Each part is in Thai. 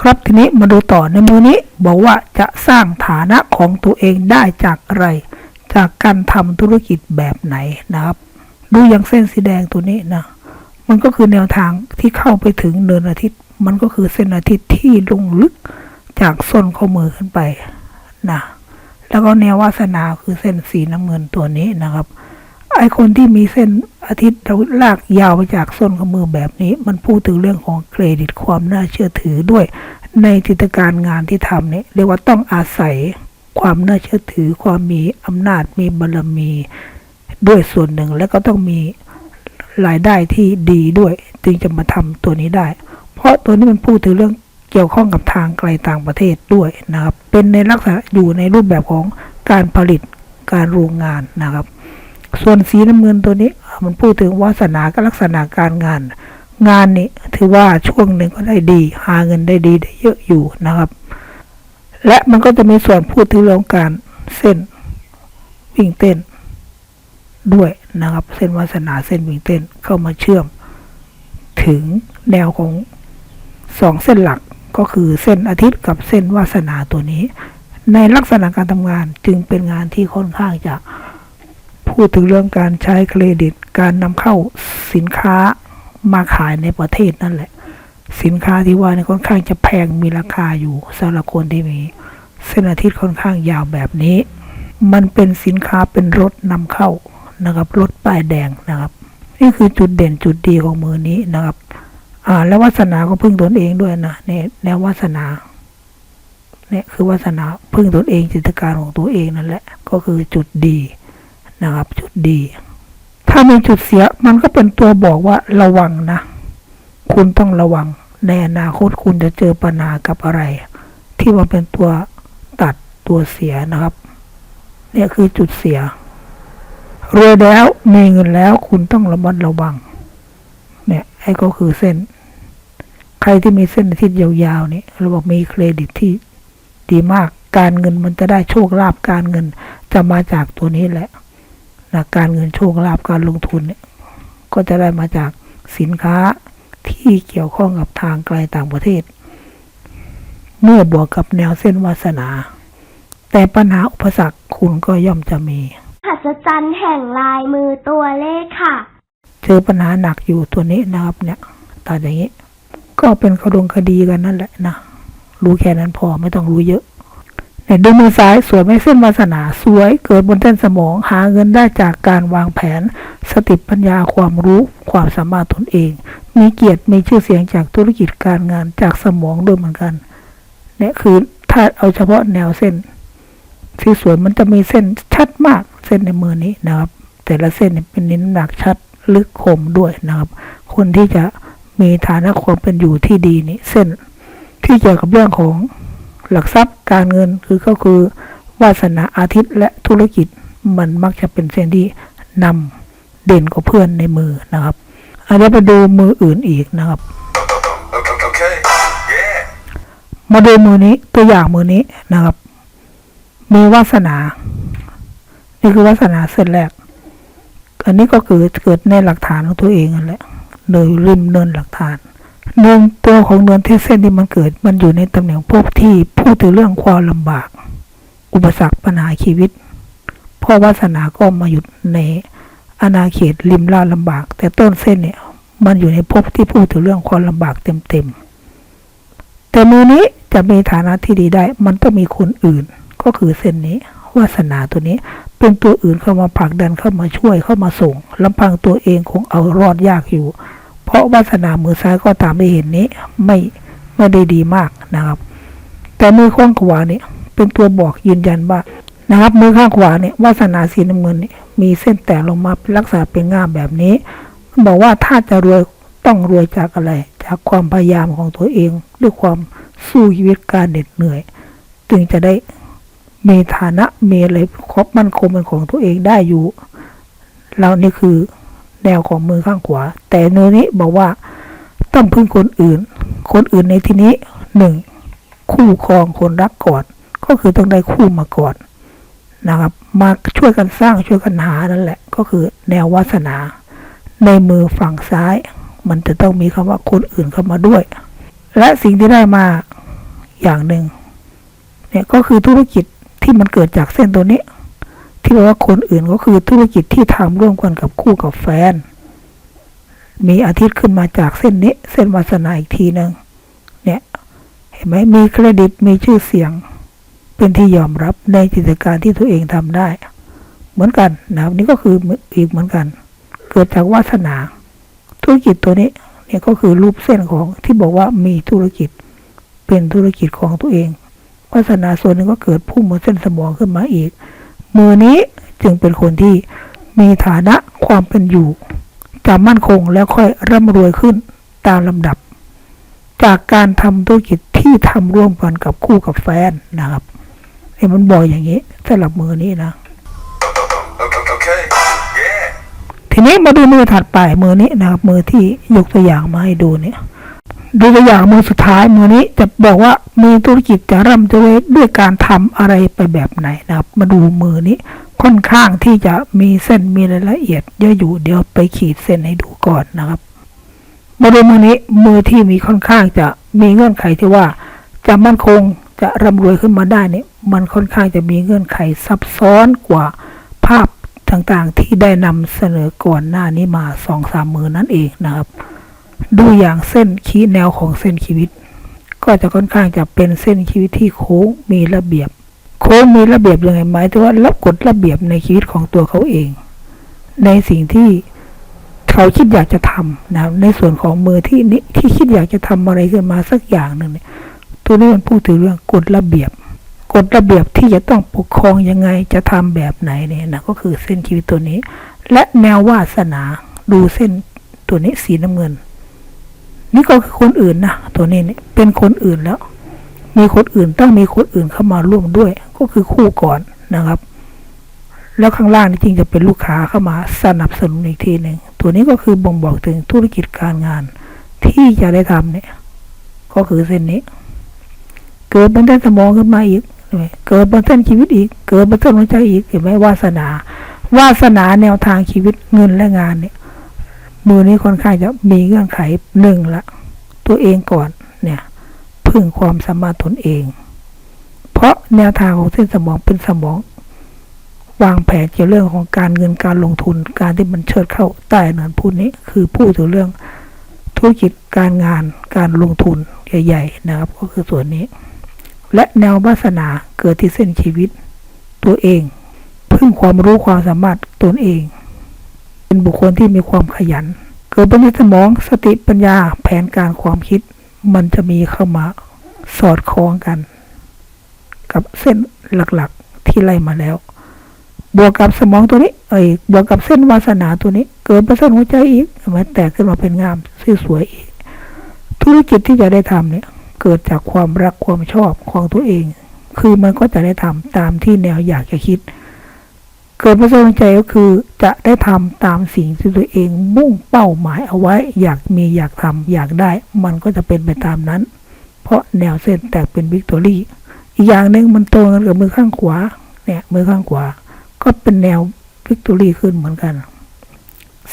ครับทีนี้มาดูต่อในมือนี้บอกว่าจะสร้างฐานะของตัวเองได้จากอะไร จากการทำธุรกิจแบบไหนนะครับ ดูอย่างเส้นสีแดงตัวนี้นะมันก็คือแนวทางที่เข้าไปถึงเนินอาทิตย์ มันก็คือเส้นอาทิตย์ที่ลงลึกจากส้นข้อมือขึ้นไปนะแล้วก็แนววาสนาคือเส้นสีน้ำเงินตัวนี้นะครับ ไอคนที่มีเส้นอาทิตย์ลากยาวไปจากส้นข้อมือแบบนี้ มันพูดถึงเรื่องของเครดิตความน่าเชื่อถือด้วย ในจิตการงานที่ทำเนี่ยเรียกว่าต้องอาศัยความน่าเชื่อถือ ความมีอำนาจมีบารมี ด้วยส่วนหนึ่งแล้วก็ต้องมีรายได้ที่ดีด้วย จึงจะมาทำตัวนี้ได้ เพราะตัวนี้มันพูดถึงเรื่องเกี่ยวข้องกับทางไกลต่างประเทศด้วยนะครับ เป็นในลักษณะอยู่ในรูปแบบของการผลิตการโรงงานนะครับ ส่วนสีน้ำเงินตัวนี้ มันพูดถึงวาสนากับลักษณะการงาน งานนี้ถือว่าช่วงหนึ่งก็ได้ดี หาเงินได้ดีได้เยอะอยู่นะครับ และมันก็จะมีส่วนพูดถึงเรื่องการเส้นวิ่งเต้น ด้วยนะครับ เส้นวาสนาเส้นวิ่งเต้นเข้ามาเชื่อม ถึงแนวของสองเส้นหลักก็คือเส้นอาทิตย์กับเส้นวาสนาตัวนี้ ในลักษณะการทำงานจึงเป็นงานที่ค่อนข้างจะ พูดถึงเรื่องการใช้เครดิต การนำเข้าสินค้ามาขายในประเทศนั่นแหละ สินค้าที่ว่านี่ค่อนข้างจะแพงมีราคาอยู่สำหรับคนที่มีเส้นอาทิตย์ค่อนข้างยาวแบบนี้ มันเป็นสินค้าเป็นรถนำเข้านะครับรถป้ายแดงนะครับ นี่คือจุดเด่นจุดดีของมือนี้นะครับ อ่า แล้ววาสนาก็พึ่งตนเองด้วยนะเนี่ยแนววาสนาเนี่ยคือวาสนาพึ่งตนเองจิตการของตัวเองนั่นแหละ ก็คือจุดดี นะครับ จุดดี ถ้ามีจุดเสียมันก็เป็นตัวบอกว่าระวังนะ คุณต้องระวัง ในอนาคตคุณจะเจอปัญหากับอะไร ที่มันเป็นตัวตัดตัวเสียนะครับเนี่ยคือจุดเสียรวยแล้วมีเงินแล้วคุณต้องระมัดระวัง เนี่ยไอ้ก็คือเส้น ใครที่มีเส้นอาทิตย์ยาวๆนี่เราบอกมีเครดิตที่ดีมากการเงินมันจะได้โชคลาภการเงินจะมาจากตัวนี้แหละ นะการเงินโชคลาภการลงทุนเนี่ยก็จะได้มาจากสินค้าที่เกี่ยวข้องกับทางไกลต่างประเทศ เมื่อบวกกับแนวเส้นวาสนา แต่ปัญหาอุปสรรคคุณก็ย่อมจะมีหัศจรรย์แห่งลายมือตัวเลขค่ะ เจอปัญหาหนักอยู่ตัวนี้นะครับเนี่ยตาอย่างนี้ ก็เป็นขดงคดีกันนั่นแหละนะ รู้แค่นั้นพอไม่ต้องรู้เยอะ เนี่ยดูมือซ้ายสวยไม่เส้นวาสนาสวยเกิดบนเส้นสมอง หาเงินได้จากการวางแผน สติปัญญาความรู้ ความสามารถตนเอง มีเกียรติมีชื่อเสียงจากธุรกิจการงานจากสมองด้วยเหมือนกันเนี่ยคือถ้าเอาเฉพาะแนวเส้นที่สวยมันจะมีเส้นชัดมากเส้นในมือนี้นะครับ แต่ละเส้นเป็นนิ้นหนักชัดลึกคมด้วยนะครับ คนที่จะมีฐานะความเป็นอยู่ที่ดีนี่เส้นที่เกี่ยวกับเรื่องของ หลักทรัพย์การเงินคือก็คือ วาสนาอาทิตย์และธุรกิจมันมักจะเป็นเส้นที่นำเด่นกว่าเพื่อนในมือนะครับอันนี้ไปดูมืออื่นอีกนะครับ Okay. Yeah. มาดูมือนี้ตัวอย่างมือนี้นะครับ มีวาสนา นี่คือวาสนาเส้นแรก อันนี้ก็คือเกิดในหลักฐานของตัวเองนั่นแหละโดยริมเนินหลักฐาน เนินตัวของเนินที่เส้นที่มันเกิด มันอยู่ในตำแหน่งภพที่พูดถึงเรื่องความลำบาก อุปสรรคปัญหาชีวิตพราะวาสนาก็มาหยุดในอาณาเขตริมลาลำบาก แต่ต้นเส้นเนี่ย มันอยู่ในภพที่พูดถึงเรื่องความลำบากเต็มๆแต่มือนี้จะมีฐานะที่ดีได้ มันต้องมีคนอื่น ก็คือเส้นนี้วาสนาตัวนี้ เป็นตัวอื่นเข้ามาผลักดันเข้ามาช่วยเข้ามาส่งลำพังตัวเองคงเอารอดยากอยู่ เพราะวาสนามือซ้ายก็ตามที่เห็นนี้ ไม่ไม่ได้ดีมากนะครับ แต่มือข้างขวาเนี่ยเป็นตัวบอกยืนยันว่านะครับ มือข้างขวาเนี่ยวาสนาสีน้ำเงินเนี่ยมีเส้นแตกลงมาเป็นลักษณะเป็นง่ามแบบนี้บอกว่าถ้าจะรวยต้องรวยจากอะไร จากความพยายามของตัวเองด้วยความสู้ชีวิตการเหน็ดเหนื่อย จึงจะได้มีฐานะมีอะไรครบมั่นคงเป็นของตัวเองได้อยู่ แล้วนี่คือ แนวของมือข้างขวา แต่เนื้อนี้บอกว่าต้องพึ่งคนอื่น คนอื่นในที่นี้หนึ่งคู่ครองคนรักก่อนก็คือต้องได้คู่มาก่อนนะครับ มาช่วยกันสร้างช่วยกันหานั่นแหละ ก็คือแนววาสนา ในมือฝั่งซ้าย มันจะต้องมีคำว่าคนอื่นเข้ามาด้วย และสิ่งที่ได้มาอย่างหนึ่งเนี่ยก็คือธุรกิจที่มันเกิดจากเส้นตัวนี้ ที่บอกว่าคนอื่นก็คือธุรกิจที่ทำร่วมกันกับคู่กับแฟน มีอาทิตย์ขึ้นมาจากเส้นนี้ เส้นวาสนาอีกทีหนึ่งเนี่ย เห็นไหมมีเครดิตมีชื่อเสียง เป็นที่ยอมรับในกิจการที่ตัวเองทำได้ เหมือนกันนะนี่ก็คืออีกเหมือนกัน เกิดจากวาสนา ธุรกิจตัวนี้เนี่ยก็คือรูปเส้นของที่บอกว่ามีธุรกิจเป็นธุรกิจของตัวเองวาสนาส่วนหนึ่งก็เกิดพุ่งบนเส้นสมองขึ้นมาอีก มือนี้จึงเป็นคนที่มีฐานะความเป็นอยู่จะมั่นคงแล้วค่อยร่ำรวยขึ้นตามลำดับ จากการทำธุรกิจที่ทำร่วมกันกับคู่กับแฟนนะครับเห็นมันบอกอย่างนี้สำหรับมือนี้นะ Okay, okay. Yeah. ทีนี้มาดูมือถัดไปมือนี้นะครับ มือที่ยกตัวอย่างมาให้ดูเนี่ย ดูตัวอย่างมือสุดท้ายมือนี้จะบอกว่ามีธุรกิจจะร่ำจะรวยด้วยการทำอะไรไปแบบไหนนะครับ มาดูมือนี้ค่อนข้างที่จะมีเส้นมีรายละเอียดเยอะอยู่เดี๋ยวไปขีดเส้นให้ดูก่อนนะครับ มาดูมือนี้มือที่มีค่อนข้างจะมีเงื่อนไขที่ว่าจะมั่นคงจะร่ำรวยขึ้นมาได้เนี่ยมันค่อนข้างจะมีเงื่อนไขซับซ้อนกว่าภาพต่างๆที่ได้นำเสนอก่อนหน้านี้มาสองสามมือนั่นเองนะครับ ดูอย่างเส้นชี้แนวของเส้นชีวิต ก็จะค่อนข้างจะเป็นเส้นชีวิตที่โค้งมีระเบียบ โค้งมีระเบียบยังไงหมายถึงว่ารับกฎระเบียบในชีวิตของตัวเขาเอง ในสิ่งที่เขาคิดอยากจะทำนะครับในส่วนของมือที่นี้ที่คิดอยากจะทำอะไรขึ้นมาสักอย่างหนึ่งเนี่ยตัวนี้มันพูดถึงเรื่องกฎระเบียบกฎระเบียบที่จะต้องปกครองยังไงจะทำแบบไหนเนี่ยนะก็คือเส้นชีวิตตัวนี้ และแนววาสนาดูเส้นตัวนี้สีน้ำเงิน นี่ก็คือคนอื่นนะตัวนี้เนี่ยเป็นคนอื่นแล้ว มีคนอื่นต้องมีคนอื่นเข้ามาร่วมด้วย ก็คือคู่ก่อนนะครับ แล้วข้างล่างนี่จริงจะเป็นลูกค้าเข้ามาสนับสนุนอีกทีหนึ่งตัวนี้ก็คือบ่งบอกถึงธุรกิจการงาน ที่จะได้ทำเนี่ย ก็คือเส้นนี้ เกิดบนเส้นสมองขึ้นมาอีกเห็นไหมเกิดบนเส้นชีวิตอีก เกิดบนเส้นหัวใจอีกเห็นไหมวาสนา วาสนาแนวทางชีวิตเงินและงานเนี่ย มือนี้ค่อนข้างจะมีเงื่อนไขหนึ่งละ ตัวเองก่อนเนี่ยพึ่งความสามารถตนเอง เพราะแนวทางของเส้นสมองเป็นสมอง วางแผนเกี่ยวเรื่องของการเงินการลงทุนการที่มันเชิดเข้าใต้เนินพูดนี้ คือพูดถึงเรื่องธุรกิจการงานการลงทุนใหญ่ๆนะครับ ก็คือส่วนนี้ และแนววาสนาเกิดที่เส้นชีวิต ตัวเอง พึ่งความรู้ความสามารถตนเอง เป็นบุคคลที่มีความขยัน เกิดบนในสมองสติปัญญาแผนการความคิด มันจะมีเข้ามาสอดคล้องกัน กับเส้นหลักๆที่ไล่มาแล้ว บวกกับสมองตัวนี้ เอ้ยบวกกับเส้นวาสนาตัวนี้ เกิดเป็นเส้นหัวใจอีกมันแตกขึ้นมาเป็นงามสวยอีก ธุรกิจที่จะได้ทำเนี่ย เกิดจากความรักความชอบของตัวเอง คือมันก็จะได้ทำตามที่แนวอยากจะคิด เกิดประสงใจก็คือจะได้ทำตามสิ่งที่ตัวเองมุ่งเป้าหมายเอาไว้ อยากมีอยากทำอยากได้ มันก็จะเป็นไปตามนั้น เพราะแนวเส้นแตกเป็นวิกตอรี่ อีกอย่างหนึ่งมันตรงกันกับมือข้างขวาเนี่ยมือข้างขวา ก็เป็นแนววิกตอรี่ขึ้นเหมือนกัน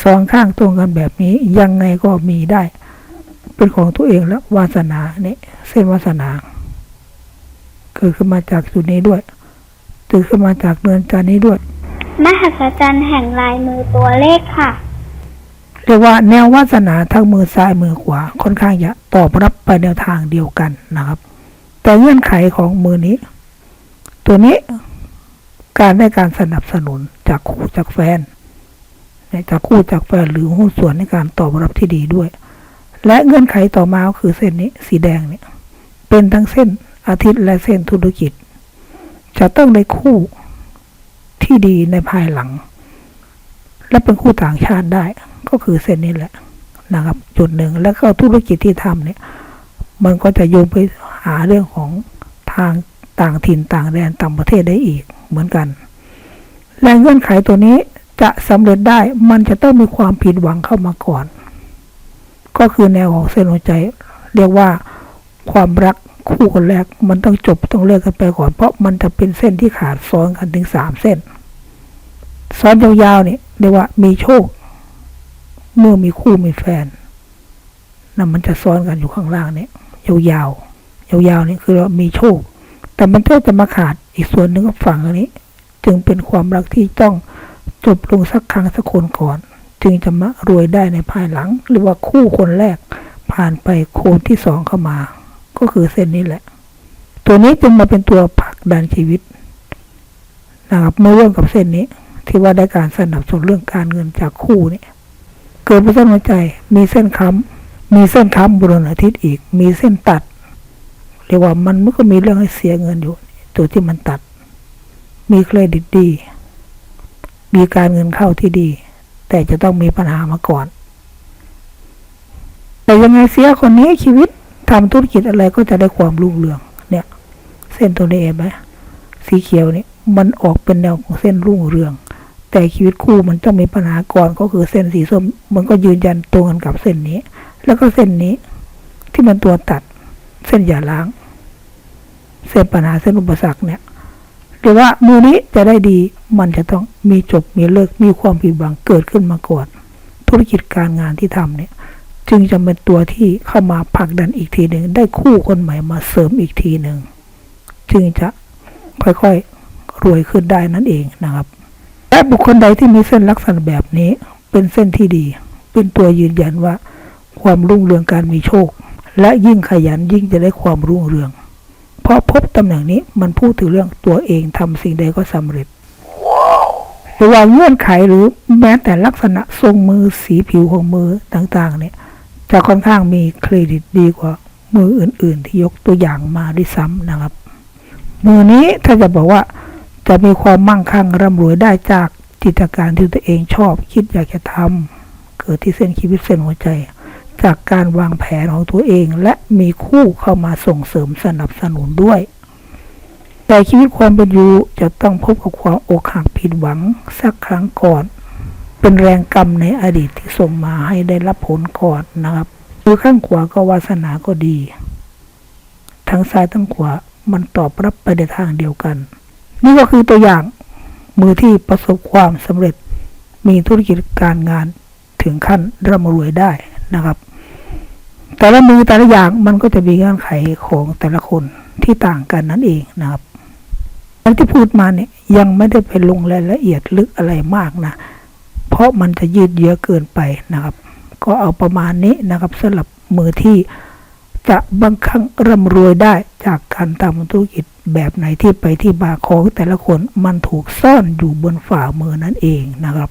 สองข้างตรงกันแบบนี้ยังไงก็มีได้ เป็นของตัวเองแล้ววาสนาเนี่ยเส้นวาสนา เกิดขึ้นมาจากจุดนี้ด้วยตื่นขึ้นมาจากเนินจานนี้ด้วย มหัศจรรย์แห่งลายมือตัวเลขค่ะ เรียกว่าแนววาสนาทั้งมือซ้ายมือขวาค่อนข้างจะตอบรับไปแนวทางเดียวกันนะครับ แต่เงื่อนไขของมือนี้ ตัวนี้การได้การสนับสนุนจากคู่จากแฟนจากคู่จากแฟนหรือหุ้นส่วนในการตอบรับที่ดีด้วย และเงื่อนไขต่อมาก็คือเส้นนี้สีแดงเนี่ยเป็นทั้งเส้นอาทิตย์และเส้นธุรกิจ จะต้องได้คู่ ที่ดีในภายหลัง และเป็นคู่ต่างชาติได้ ก็คือเส้นนี้แหละนะครับ จุดหนึ่งแล้วก็ธุรกิจที่ทำเนี่ย มันก็จะโยงไปหาเรื่องของทางต่างถิ่นต่างแดนต่างประเทศได้อีกเหมือนกันและเงื่อนไขตัวนี้จะสำเร็จได้มันจะต้องมีความผิดหวังเข้ามาก่อน ก็คือแนวของเส้นหัวใจ เรียกว่าความรักคู่คนแรก มันต้องจบต้องเลิกกันไปก่อน เพราะมันจะเป็นเส้นที่ขาดซ้อนกันถึงสามเส้น ซ้อนยาวๆเนี่ยเรียกว่ามีโชค เมื่อมีคู่มีแฟนนั่นมันจะซ้อนกันอยู่ข้างล่างเนี่ยยาวๆยาวๆนี่คือว่ามีโชค แต่มันก็จะมาขาดอีกส่วนหนึ่งก็ฝั่งอันนี้ จึงเป็นความรักที่ต้องจบลงสักครั้งสักคนก่อน จึงจะมารวยได้ในภายหลัง หรือว่าคู่คนแรกผ่านไปโคนที่สองเข้ามา ก็คือเส้นนี้แหละ ตัวนี้จึงมาเป็นตัวผลักดันชีวิตนะครับเมื่อเรื่องกับเส้นนี้ ที่ว่าได้การสนับสนุนเรื่องการเงินจากคู่เนี่ยเกิดเป็นเส้นหัวใจ มีเส้นค้ำมีเส้นค้ำบนอาทิตย์อีก มีเส้นตัด เรียกว่ามันมันก็มีเรื่องให้เสียเงินอยู่ ตัวที่มันตัด มีเครดิตดี มีการเงินเข้าที่ดี แต่จะต้องมีปัญหามาก่อน แต่ยังไงเสียคนนี้ชีวิตทำธุรกิจอะไรก็จะได้ความรุ่งเรือง เนี่ย เส้นตัวนี้เห็นไหมสีเขียวนี่มันออกเป็นแนวของเส้นรุ่งเรือง แต่ชีวิตคู่มันต้องมีปัญหาก่อนก็คือเส้นสีส้ม มันก็ยืนยันตรงกันกับเส้นนี้ แล้วก็เส้นนี้ที่มันตัวตัดเส้นหย่าล้าง เส้นปัญหาเส้นอุปสรรคเนี่ยหรือว่ามือนี้จะได้ดีมันจะต้องมีจบมีเลิกมีความผิดหวังเกิดขึ้นมาก่อน ธุรกิจการงานที่ทำเนี่ย จึงจะเป็นตัวที่เข้ามาผลักดันอีกทีหนึ่งได้คู่คนใหม่มาเสริมอีกทีหนึ่งจึงจะค่อยๆรวยขึ้นได้นั่นเองนะครับ และบุคคลใดที่มีเส้นลักษณะแบบนี้ เป็นเส้นที่ดี เป็นตัวยืนยันว่า ความรุ่งเรืองการมีโชค และยิ่งขยันยิ่งจะได้ความรุ่งเรือง เพราะพบตำแหน่งนี้มันพูดถึงเรื่องตัวเองทำสิ่งใดก็สำเร็จรือว่างเงื่อนไขหรือแม้แต่ลักษณะทรงมือสีผิวของมือต่างๆ เนี่ยจะค่อนข้างมีเครดิตดีกว่ามืออื่น ๆ ที่ยกตัวอย่างมาด้วยซ้ำนะครับ มือนี้ถ้าจะบอกว่า จะมีความมั่งคั่งร่ำรวยได้จากจิตการที่ตัวเองชอบคิดอยากจะทำเกิดที่เส้นชีวิตเส้นหัวใจ จากการวางแผนของตัวเอง และมีคู่เข้ามาส่งเสริมสนับสนุนด้วย แต่ชีวิตความเป็นอยู่จะต้องพบกับความอกหักผิดหวังสักครั้งก่อน เป็นแรงกรรมในอดีตที่ส่งมาให้ได้รับผลก่อนนะครับมือข้างขวาก็วาสนาก็ดี ทั้งซ้ายทั้งขวามันตอบรับไปในทางเดียวกัน นี่ก็คือตัวอย่างมือที่ประสบความสำเร็จมีธุรกิจการงานถึงขั้นร่ำรวยได้นะครับ แต่ละมือแต่ละอย่างมันก็จะมีเงื่อนไขของแต่ละคนที่ต่างกันนั่นเองนะครับอันที่พูดมาเนี่ยยังไม่ได้ไปลงรายละเอียดลึกอะไรมากนะ เพราะมันจะยืดเยื้อเกินไปนะครับ ก็เอาประมาณนี้นะครับสำหรับมือที่ จะบางครั้งร่ำรวยได้จากการทำธุรกิจแบบไหนที่ไปที่บาของแต่ละคนมันถูกซ่อนอยู่บนฝ่ามือนั่นเองนะครับ